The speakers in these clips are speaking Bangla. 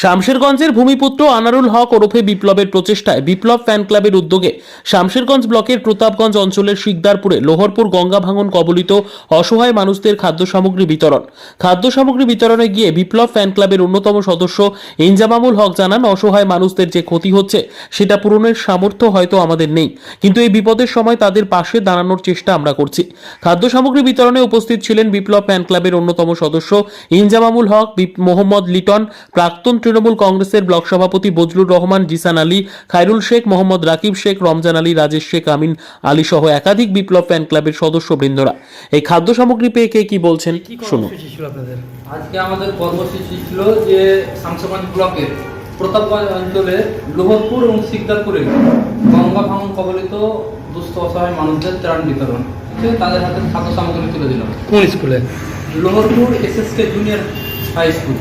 শামশেরগঞ্জের ভূমিপুত্র আনারুল হক ওরফে বিপ্লবের প্রচেষ্টায় বিপ্লব ফ্যান ক্লাবের উদ্যোগে শামশেরগঞ্জ ব্লকের প্রতাপগঞ্জ অঞ্চলের শিকদারপুরে লোহরপুর গঙ্গা ভাঙন কবলিত অসহায় মানুষদের খাদ্য সামগ্রী বিতরণ। খাদ্য সামগ্রী বিতরণে গিয়ে বিপ্লব ফ্যান ক্লাবের অন্যতম সদস্য ইনজামামুল হক জানান, অসহায় মানুষদের যে ক্ষতি হচ্ছে, সেটা পূরণের সামর্থ্য হয়তো আমাদের নেই। কিন্তু এই বিপদের সময় তাদের পাশে দাঁড়ানোর চেষ্টা আমরা করছি। খাদ্য সামগ্রী বিতরণে উপস্থিত ছিলেন বিপ্লব ফ্যান ক্লাবের অন্যতম সদস্য ইনজামামুল হক মোহাম্মদ লিটন, প্রাক্তন তৃণমূল কংগ্রেসের ব্লক সভাপতি বজলুর রহমান জিসান আলী খায়রুল শেখ মোহাম্মদ রাকিব শেখ রমজান আলী রাজেশ শেখ আমিন আলী সহ একাধিক বিপ্লব ফ্যান ক্লাবের সদস্য বৃন্দরা এই খাদ্য সামগ্রী পেয়ে কে কি বলছেন? শুনুন। আজকে আমাদের কর্মসূচি ছিল যে শামসাগঞ্জ ব্লকের প্রতাপগঞ্জ অঞ্চলের লোহরপুর এবং শিকদারপুরে গঙ্গা ভাঙন কবলিত দুস্থ অসহায় মানুষদের ত্রাণ বিতরণ তাদের হাতে খাদ্য সামগ্রী তুলে দিলাম। কোন স্কুলে? Loharpur SSK junior high school.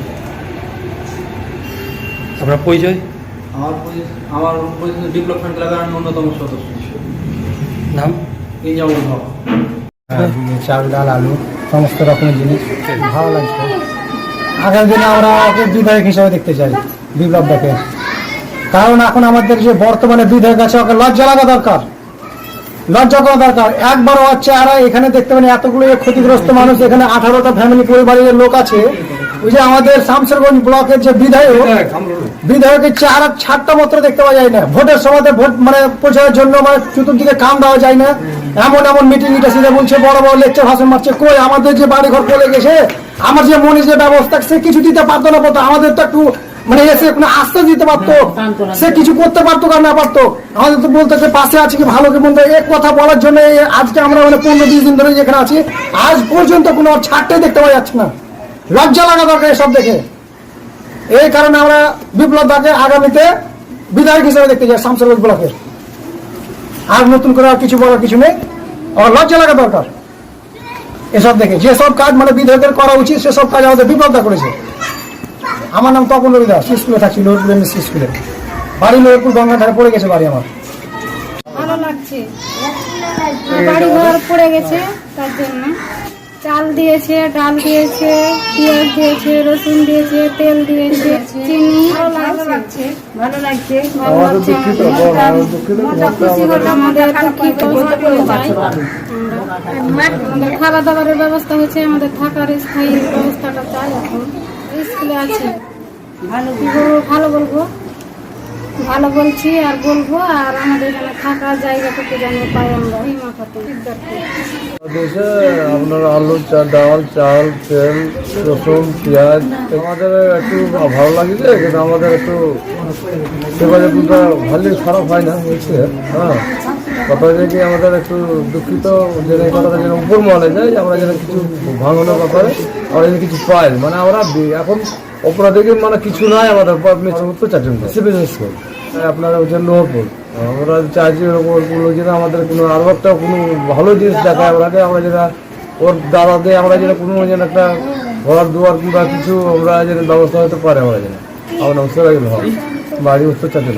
আপনার পরিচয়? আমার আমার ডেভেলপমেন্ট ক্লাবের আমি অন্যতম সদস্য। নাম? হক। হ্যাঁ, চাল ডাল আলু সমস্ত রকমের জিনিস। ভালো লাগছে। আগামী দিনে আমরা ওকে বিধায়ক হিসাবে দেখতে চাই বিপ্লবটাকে কারণ এখন আমাদের যে বর্তমানে বিধায়ক আছে ওকে লজ্জা লাগা দরকার। লজ্জা করা দরকার। একবারও হচ্ছে আর এখানে দেখতে পাবেন এতগুলো ক্ষতিগ্রস্ত মানুষ এখানে আঠারোটা ফ্যামিলি পরিবারের লোক আছে। ওই যে আমাদের শামসেরগঞ্জ ব্লকের যে বিধায়ক বিধায়কের চেহারা ছাড়টা মাত্র দেখতে পাওয়া যায় না। ভোটের সময় ভোট মানে প্রচারের জন্য মানে চতুর্দিকে কাম দেওয়া যায় না। এমন এমন মিটিং এটা সিধে বলছে বড় বড় লেকচার ভাষণ মারছে কই আমাদের যে বাড়ি ঘর পড়ে গেছে আমার যে মনে যে ব্যবস্থা সে কিছু দিতে পারতো না পারতো আমাদের তো একটু মানে এসে কোনো আস্থা দিতে পারতো। সে কিছু করতে পারতো আর না পারতো? আমাদের তো বলতে যে পাশে আছে কি ভালো কি মন্দ এক কথা বলার জন্য আজকে আমরা মানে পনেরো বিশ দিন ধরে যেখানে আছি আজ পর্যন্ত কোনো ছাড়টাই দেখতে পাওয়া যাচ্ছে না। লজ্জা লাগা দরকার এসব দেখে। এই কারণে আমরা বিপ্লব দাকে আগামীতে বিধায়ক হিসেবে দেখতে চাই শামসুরগঞ্জ ব্লকের। আর নতুন করে আর কিছু বলার কিছু নেই। আমার লজ্জা লাগা দরকার। এসব দেখে। যেসব কাজ মানে বিধায়কের করা উচিত সেসব কাজ আমাদের বিপ্লব দা করেছে। আমার নাম তপন রবি দাস, স্কুলে থাকছি, লোহরপুর এমএসসি স্কুলে। বাড়ি লোহরপুর গঙ্গা ধারে পড়ে গেছে বাড়ি আমার। ভালো লাগছে। বাড়ি ঘর পড়ে গেছে তার জন্য। চাল দিয়েছে ডাল দিয়েছে পেঁয়াজ দিয়েছে রসুন দিয়েছে তেল দিয়েছে চিনি। ভালো লাগছে ভালো লাগছে। আমাদের খাওয়া দাওয়ার ব্যবস্থা হয়েছে আমাদের থাকার স্থায়ী ব্যবস্থাটা চাই এখন। স্কুলে আছে। ভালো কি বলব। ভালো বলছি আর বলব, আর আমাদের এখানে থাকার জায়গাটুকু যেন পাই আমরা। হিমা খাতুন দেশে আপনার আলু, চা ডাল, চাল, তেল, রসুন, পেঁয়াজ, আমাদের একটু ভালো লাগছে কিন্তু আমাদের একটু সেবা ভালোই খারাপ হয় না, হয়েছে হ্যাঁ। কথা হচ্ছে কি আমাদের একটু দুঃখিত? যে এই কথাটা যেন উপর মনে যায় আমরা যেন কিছু ভাঙনের ব্যাপারে আমরা যেন কিছু পাই। মানে আমরা এখন অপরাধীকে মানে কিছু নাই আমাদের আপনি উত্তর চারজন বিজনেস করি। আপনার হচ্ছে লোহরপুর আমরা চাইছি ওরকম যেন আমাদের কোনো আরও একটা কোনো ভালো জিনিস দেখায় আমাকে আমরা যেটা ওর দাদাকে আমরা যেন কোনো যেন একটা ঘর দুয়ার কিংবা কিছু আমরা যেন ব্যবস্থা হতে পারে আমরা যেন। আমার নমস্কার বাড়ি উত্তর চারজন।